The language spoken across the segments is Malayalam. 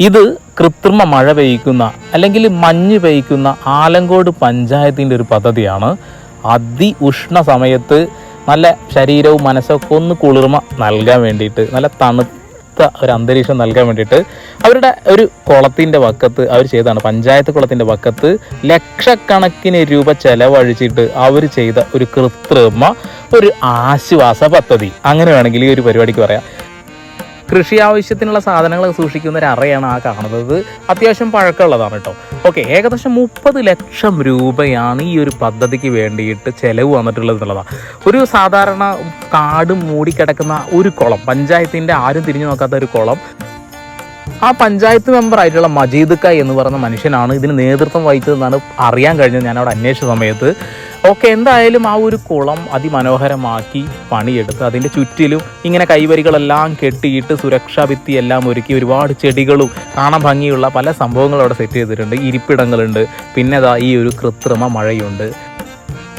ഇത് കൃത്രിമ മഴ പെയ്ക്കുന്ന അല്ലെങ്കിൽ മഞ്ഞ് പെയ്ക്കുന്ന ആലങ്കോട് പഞ്ചായത്തിന്റെ ഒരു പദ്ധതിയാണ്. അതി ഉഷ്ണ സമയത്ത് നല്ല ശരീരവും മനസ്സൊക്കെ ഒന്ന് കുളിർമ നൽകാൻ വേണ്ടിയിട്ട് നല്ല തണുത്ത ഒരു അന്തരീക്ഷം നൽകാൻ വേണ്ടിയിട്ട് അവരുടെ ഒരു കുളത്തിന്റെ വക്കത്ത് അവർ ചെയ്തതാണ്. പഞ്ചായത്ത് കുളത്തിന്റെ വക്കത്ത് ലക്ഷക്കണക്കിന് രൂപ ചെലവഴിച്ചിട്ട് അവർ ചെയ്ത ഒരു കൃത്രിമ ഒരു ആശ്വാസ പദ്ധതി. അങ്ങനെ വേണമെങ്കിൽ ഈ ഒരു പരിപാടിക്ക് പറയാം. കൃഷി ആവശ്യത്തിനുള്ള സാധനങ്ങൾ സൂക്ഷിക്കുന്ന ഒരു അറയാണ് ആ കാണുന്നത്. അത്യാവശ്യം പഴക്കമുള്ളതാണ് കേട്ടോ. ഓക്കെ ഏകദേശം മുപ്പത് ലക്ഷം രൂപയാണ് ഈ ഒരു പദ്ധതിക്ക് വേണ്ടിയിട്ട് ചെലവ് വന്നിട്ടുള്ളത് എന്നുള്ളതാണ് ഒരു സാധാരണ കാട് മൂടിക്കിടക്കുന്ന ഒരു കുളം പഞ്ചായത്തിന്റെ ആരും തിരിഞ്ഞു നോക്കാത്ത ഒരു കുളം. ആ പഞ്ചായത്ത് മെമ്പർ ആയിട്ടുള്ള മജീദ് ക എന്ന് പറയുന്ന മനുഷ്യനാണ് ഇതിന് നേതൃത്വം വഹിച്ചതെന്നാണ് അറിയാൻ കഴിഞ്ഞത് ഞാനവിടെ അന്വേഷിച്ച സമയത്ത്. ഓക്കെ എന്തായാലും ആ ഒരു കുളം അതിമനോഹരമാക്കി പണിയെടുത്ത് അതിന്റെ ചുറ്റിലും ഇങ്ങനെ കൈവരികളെല്ലാം കെട്ടിയിട്ട് സുരക്ഷാ ഭിത്തി എല്ലാം ഒരുക്കി ഒരുപാട് ചെടികളും കാണാൻ ഭംഗിയുള്ള പല സംഭവങ്ങളും അവിടെ സെറ്റ് ചെയ്തിട്ടുണ്ട്. ഇരിപ്പിടങ്ങളുണ്ട്. പിന്നെ ദാ ഈ ഒരു കൃത്രിമ മഴയുണ്ട്.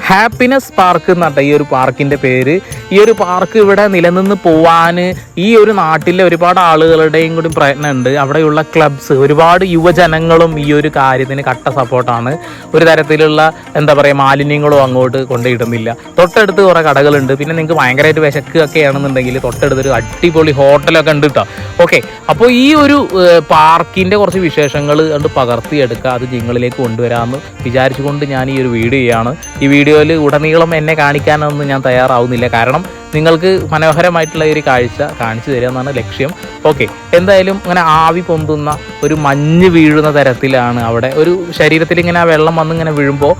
ഹാപ്പിനെസ് പാർക്ക് എന്നാട്ടെ ഈ ഒരു പാർക്കിന്റെ പേര് ഈ ഒരു പാർക്ക് ഇവിടെ നിലനിന്ന് പോവാൻ ഈ ഒരു നാട്ടിലെ ഒരുപാട് ആളുകളുടെയും കൂടി പ്രയത്നമുണ്ട്. അവിടെയുള്ള ക്ലബ്സ് ഒരുപാട് യുവജനങ്ങളും ഈ ഒരു കാര്യത്തിന് കട്ട സപ്പോർട്ടാണ് ഒരു തരത്തിലുള്ള എന്താ പറയുക മാലിന്യങ്ങളും അങ്ങോട്ട് കൊണ്ടുപോയിടുന്നില്ല. തൊട്ടടുത്ത് കുറേ കടകളുണ്ട്. പിന്നെ നിങ്ങൾക്ക് ഭയങ്കരമായിട്ട് വിശക്കുകയൊക്കെ ആണെന്നുണ്ടെങ്കിൽ തൊട്ടടുത്തൊരു അടിപൊളി ഹോട്ടലൊക്കെ ഉണ്ട് കേട്ടോ ഓക്കെ അപ്പോൾ ഈ ഒരു പാർക്കിന്റെ കുറച്ച് വിശേഷങ്ങൾ കണ്ട് പകർത്തിയെടുക്കുക അത് നിങ്ങളിലേക്ക് കൊണ്ടുവരാമെന്ന് വിചാരിച്ചുകൊണ്ട് ഞാൻ ഈ ഒരു വീഡിയോ ചെയ്യാണ്. ഈ വീഡിയോയിൽ ഉടനീളം എന്നെ കാണിക്കാനൊന്നും ഞാൻ തയ്യാറാവുന്നില്ല. കാരണം നിങ്ങൾക്ക് മനോഹരമായിട്ടുള്ള ഒരു കാഴ്ച കാണിച്ചു തരിക എന്നാണ് ലക്ഷ്യം. ഓക്കെ എന്തായാലും ഇങ്ങനെ ആവി പൊന്തുന്ന ഒരു മഞ്ഞ് വീഴുന്ന തരത്തിലാണ് അവിടെ ഒരു ശരീരത്തിൽ ഇങ്ങനെ വെള്ളം വന്ന് ഇങ്ങനെ വീഴുമ്പോൾ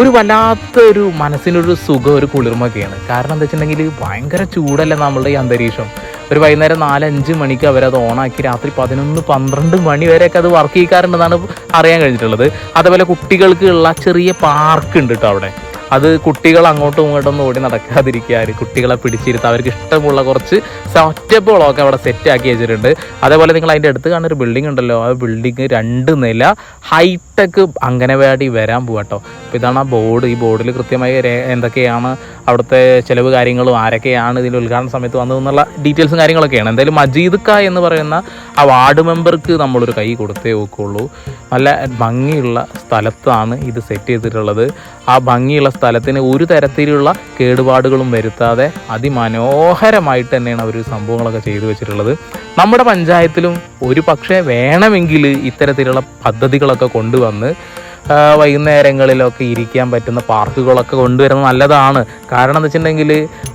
ഒരു വല്ലാത്ത ഒരു മനസ്സിനൊരു സുഖം ഒരു കുളിർമൊക്കെയാണ് കാരണം എന്താ വെച്ചിട്ടുണ്ടെങ്കിൽ ഭയങ്കര ചൂടല്ല നമ്മളുടെ ഈ അന്തരീക്ഷം. ഒരു വൈകുന്നേരം നാലഞ്ച് മണിക്ക് അവരത് ഓണാക്കി രാത്രി പതിനൊന്ന് പന്ത്രണ്ട് മണി വരെയൊക്കെ അത് വർക്ക് ചെയ്യിക്കാറുണ്ടെന്നാണ് അറിയാൻ കഴിഞ്ഞിട്ടുള്ളത്. അതേപോലെ കുട്ടികൾക്കുള്ള ചെറിയ പാർക്ക് ഉണ്ട് കേട്ടോ അവിടെ. അത് കുട്ടികൾ അങ്ങോട്ടും ഇങ്ങോട്ടും ഓടി നടക്കാതിരിക്കാൻ കുട്ടികളെ പിടിച്ചിരുത്ത അവർക്ക് ഇഷ്ടമുള്ള കുറച്ച് സെറ്റപ്പുകളൊക്കെ അവിടെ സെറ്റ് ആക്കി വെച്ചിട്ടുണ്ട്. അതേപോലെ നിങ്ങൾ അതിന്റെ അടുത്ത് കാണുന്ന ഒരു ബിൽഡിംഗ് ഉണ്ടല്ലോ. ആ ബിൽഡിംഗ് രണ്ട് നില ഹൈടെക് അംഗനവാടി വരാൻ പോവാട്ടോ അപ്പോൾ ഇതാണ് ആ ബോർഡ് ഈ ബോർഡിൽ കൃത്യമായി എന്തൊക്കെയാണ് അവിടുത്തെ ചിലവ് കാര്യങ്ങളും ആരൊക്കെയാണ് ഇതിന്റെ ഉദ്ഘാടന സമയത്ത് വന്നതെന്നുള്ള ഡീറ്റെയിൽസും കാര്യങ്ങളൊക്കെയാണ്. എന്തായാലും മജീദ് ക എന്ന് പറയുന്ന ആ വാർഡ് മെമ്പർക്ക് നമ്മളൊരു കൈ കൊടുത്തേ വെക്കുള്ളൂ നല്ല ഭംഗിയുള്ള സ്ഥലത്താണ് ഇത് സെറ്റ് ചെയ്തിട്ടുള്ളത്. ആ ഭംഗിയുള്ള സ്ഥലത്തിന് ഒരു തരത്തിലുള്ള കേടുപാടുകളും വരുത്താതെ അതിമനോഹരമായിട്ട് തന്നെയാണ് അവർ സംഭവങ്ങളൊക്കെ ചെയ്തു വെച്ചിട്ടുള്ളത്. നമ്മുടെ പഞ്ചായത്തിലും ഒരു പക്ഷേ വേണമെങ്കിൽ ഇത്തരത്തിലുള്ള പദ്ധതികളൊക്കെ കൊണ്ടുവന്ന് വൈകുന്നേരങ്ങളിലൊക്കെ ഇരിക്കാൻ പറ്റുന്ന പാർക്കുകളൊക്കെ കൊണ്ടുവരുന്നത് നല്ലതാണ്. കാരണം എന്താ വെച്ചിട്ടുണ്ടെങ്കിൽ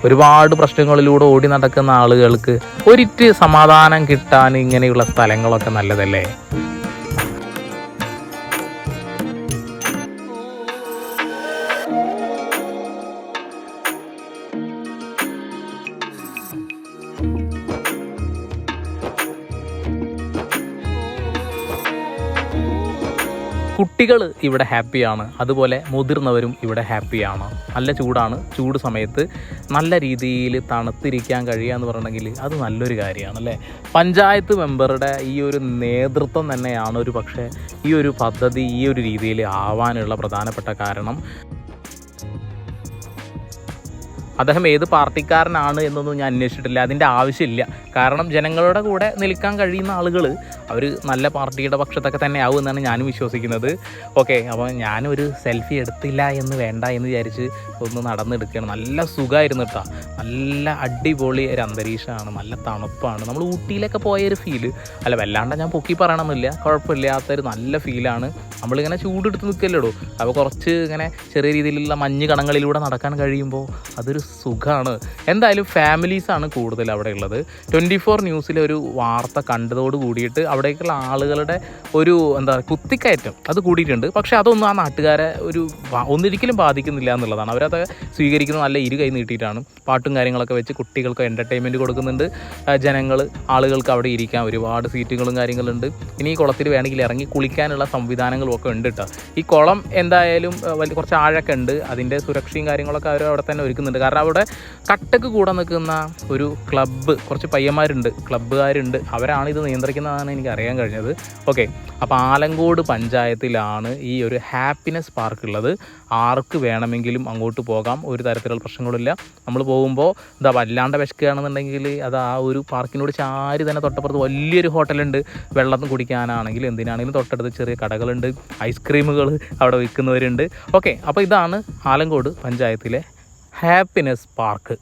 ഒരുപാട് പ്രശ്നങ്ങളിലൂടെ ഓടി നടക്കുന്ന ആളുകൾക്ക് ഒരിറ്റ് സമാധാനം കിട്ടാൻ ഇങ്ങനെയുള്ള സ്ഥലങ്ങളൊക്കെ നല്ലതല്ലേ? കുട്ടികൾ ഇവിടെ ഹാപ്പിയാണ്. അതുപോലെ മുതിർന്നവരും ഇവിടെ ഹാപ്പിയാണ്. നല്ല ചൂടാണ്. ചൂട് സമയത്ത് നല്ല രീതിയിൽ തണുത്തിരിക്കാൻ കഴിയുക എന്ന് പറഞ്ഞിട്ടുണ്ടെങ്കിൽ അത് നല്ലൊരു കാര്യമാണ് അല്ലേ? പഞ്ചായത്ത് മെമ്പറുടെ ഈ ഒരു നേതൃത്വം തന്നെയാണ് ഒരു പക്ഷേ ഈ ഒരു പദ്ധതി ഈ ഒരു രീതിയിൽ ആവാനുള്ള പ്രധാനപ്പെട്ട കാരണം. അദ്ദേഹം ഏത് പാർട്ടിക്കാരനാണ് എന്നൊന്നും ഞാൻ അന്വേഷിച്ചിട്ടില്ല. അതിന്റെ ആവശ്യമില്ല. കാരണം ജനങ്ങളുടെ കൂടെ നിൽക്കാൻ കഴിയുന്ന ആളുകൾ അവർ നല്ല പാർട്ടിയുടെ പക്ഷത്തൊക്കെ തന്നെ ആവും എന്നാണ് ഞാനും വിശ്വസിക്കുന്നത്. ഓക്കെ അപ്പോൾ ഞാനൊരു സെൽഫി എടുത്തില്ല എന്ന് വേണ്ട എന്ന് വിചാരിച്ച് ഒന്ന് നടന്നെടുക്കുകയാണ്. നല്ല സുഖമായിരുന്നു കേട്ടോ. നല്ല അടിപൊളി ഒരു അന്തരീക്ഷമാണ്. നല്ല തണുപ്പാണ്. നമ്മൾ ഊട്ടിയിലൊക്കെ പോയ ഒരു ഫീൽ അല്ല വല്ലാണ്ട് ഞാൻ പൊക്കി പറയണമെന്നില്ല കുഴപ്പമില്ലാത്തൊരു നല്ല ഫീലാണ് നമ്മളിങ്ങനെ ചൂടെടുത്ത് നിൽക്കല്ലേടോ? അപ്പോൾ കുറച്ച് ഇങ്ങനെ ചെറിയ രീതിയിലുള്ള മഞ്ഞ് കണങ്ങളിലൂടെ നടക്കാൻ കഴിയുമ്പോൾ അതൊരു സുഖമാണ് എന്തായാലും ഫാമിലീസാണ് കൂടുതൽ അവിടെ ഉള്ളത്. ട്വന്റി ഫോർ ന്യൂസിലെ ഒരു വാർത്ത കണ്ടതോട് കൂടിയിട്ട് അവിടേക്കുള്ള ആളുകളുടെ ഒരു എന്താ പറയുക കുത്തിക്കയറ്റം അത് കൂടിയിട്ടുണ്ട്. പക്ഷേ അതൊന്നും ആ നാട്ടുകാരെ ഒരു ഒന്നിരിക്കലും ബാധിക്കുന്നില്ല എന്നുള്ളതാണ്. അവരത് സ്വീകരിക്കുന്നത് നല്ല ഇരു കൈ നീട്ടിയിട്ടാണ്. പാട്ടും കാര്യങ്ങളൊക്കെ വെച്ച് കുട്ടികൾക്ക് എന്റർടൈൻമെന്റ് കൊടുക്കുന്നുണ്ട്. ജനങ്ങൾ ആളുകൾക്ക് അവിടെ ഇരിക്കാൻ ഒരുപാട് സീറ്റുകളും കാര്യങ്ങളുണ്ട്. ഇനി കുളത്തിൽ വേണമെങ്കിൽ ഇറങ്ങി കുളിക്കാനുള്ള സംവിധാനങ്ങളും ഒക്കെ ഉണ്ട് കേട്ടോ ഈ കുളം എന്തായാലും വലിയ കുറച്ച് ആഴൊക്കെ ഉണ്ട്. അതിന്റെ സുരക്ഷയും കാര്യങ്ങളൊക്കെ അവർ അവിടെ തന്നെ ഒരുക്കുന്നുണ്ട്. കാരണം അവിടെ കട്ടക്ക് കൂടെ നിൽക്കുന്ന ഒരു ക്ലബ്ബ് കുറച്ച് പയ്യന്മാരുണ്ട്. ക്ലബ്ബുകാരുണ്ട് അവരാണ് ഇത് നിയന്ത്രിക്കുന്നതാണ് എനിക്ക് അറിയാൻ കഴിഞ്ഞത്. ഓക്കെ അപ്പോൾ ആലങ്കോട് പഞ്ചായത്തിലാണ് ഈ ഒരു ഹാപ്പിനെസ് പാർക്ക് ഉള്ളത്. ആർക്ക് വേണമെങ്കിലും അങ്ങോട്ട് പോകാം. ഒരു തരത്തിലുള്ള പ്രശ്നങ്ങളില്ല നമ്മൾ പോകുമ്പോൾ എന്താ വല്ലാണ്ട് വിശക്കുകയാണെന്നുണ്ടെങ്കിൽ അത് ആ ഒരു പാർക്കിനോട് ചാരി തന്നെ തൊട്ടപ്പുറത്ത് വലിയൊരു ഹോട്ടലുണ്ട്. വെള്ളം കുടിക്കാനാണെങ്കിൽ എന്തിനാണെങ്കിലും തൊട്ടടുത്ത് ചെറിയ കടകളുണ്ട്. ഐസ്ക്രീമുകൾ അവിടെ വിൽക്കുന്നവരുണ്ട്. ഓക്കെ അപ്പോൾ ഇതാണ് ആലങ്കോട് പഞ്ചായത്തിലെ ഹാപ്പിനെസ് പാർക്ക്.